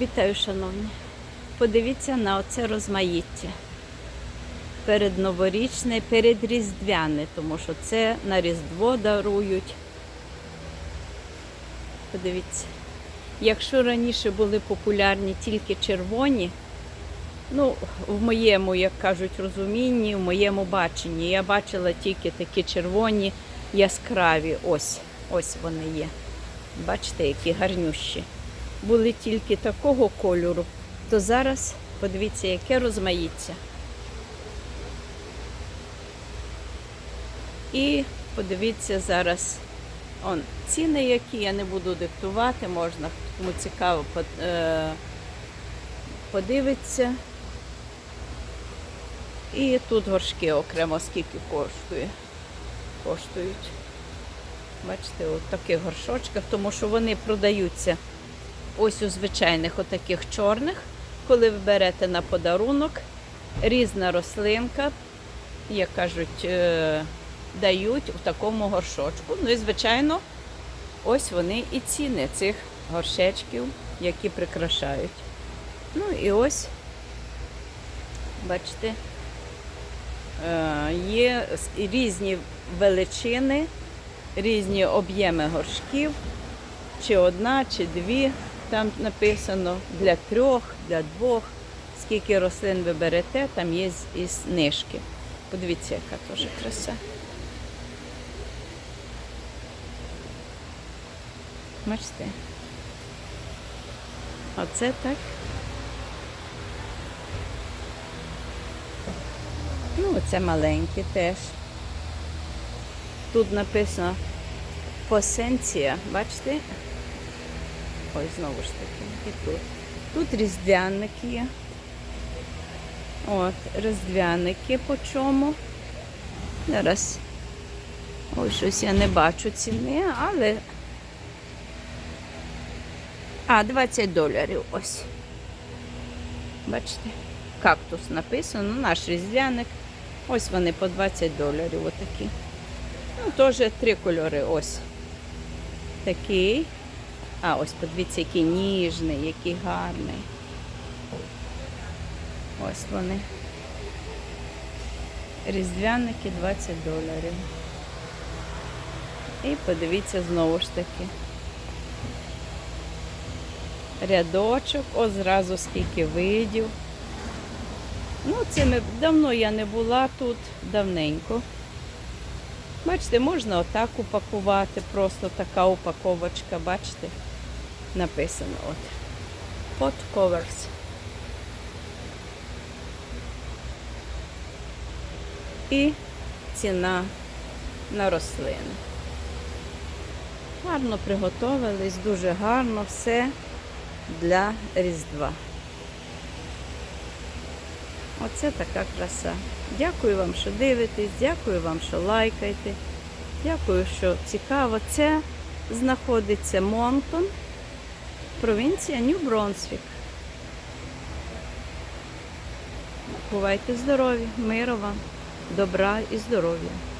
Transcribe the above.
Вітаю, шановні. Подивіться на оце розмаїття. Передноворічне, передріздвяне, тому що це на Різдво дарують. Подивіться. Якщо раніше були популярні тільки червоні, ну, в моєму, як кажуть, розумінні, в моєму баченні, я бачила тільки такі червоні яскраві. Ось, ось вони є. Бачите, які гарнющі були тільки такого кольору, то зараз подивіться, яке розмаїття. І подивіться зараз он, ціни, які я не буду диктувати, можна, кому цікаво, е, подивиться. І тут горшки окремо скільки коштує. Коштують. Бачите, от таких горшочках, тому що вони продаються ось у звичайних отаких чорних, коли ви берете на подарунок, різна рослинка, як кажуть, е, дають в такому горшочку. Ну і, звичайно, ось вони і ціни цих горшечків, які прикрашають. Ну і ось, бачите, е, є різні величини, різні об'єми горшків, чи одна, чи дві. Там написано для трьох, для двох. Скільки рослин ви берете, там є і знижки. Подивіться, яка теж краса. Бачите? Оце так. Ну, оце маленькі теж. Тут написано посенція, бачите? Ой, знову ж таки, і тут. Тут різдвяники є. От, різдвяники по чому. Зараз. Ой, щось я не бачу ціни, але. А, 20 доларів ось. Бачите? Кактус написано, наш різдвяник. Ось вони по 20 доларів отакі. Ну, теж три кольори ось. Такий. А, ось подивіться, який ніжний, який гарний. Ось вони. Різдвяники 20 доларів. І подивіться знову ж таки. Рядочок, ось зразу скільки видів. Ну, цими давно я не була тут, давненько. Бачите, можна отак упакувати, просто така упаковочка, бачите, написано от. Pot covers. І ціна на рослини. Гарно приготовились, дуже гарно все для Різдва. Оце така краса. Дякую вам, що дивитесь, дякую вам, що лайкаєте. Дякую, що цікаво. Це знаходиться Монтон, провінція Нью-Бронсвік. Бувайте здорові, миру вам, добра і здоров'я.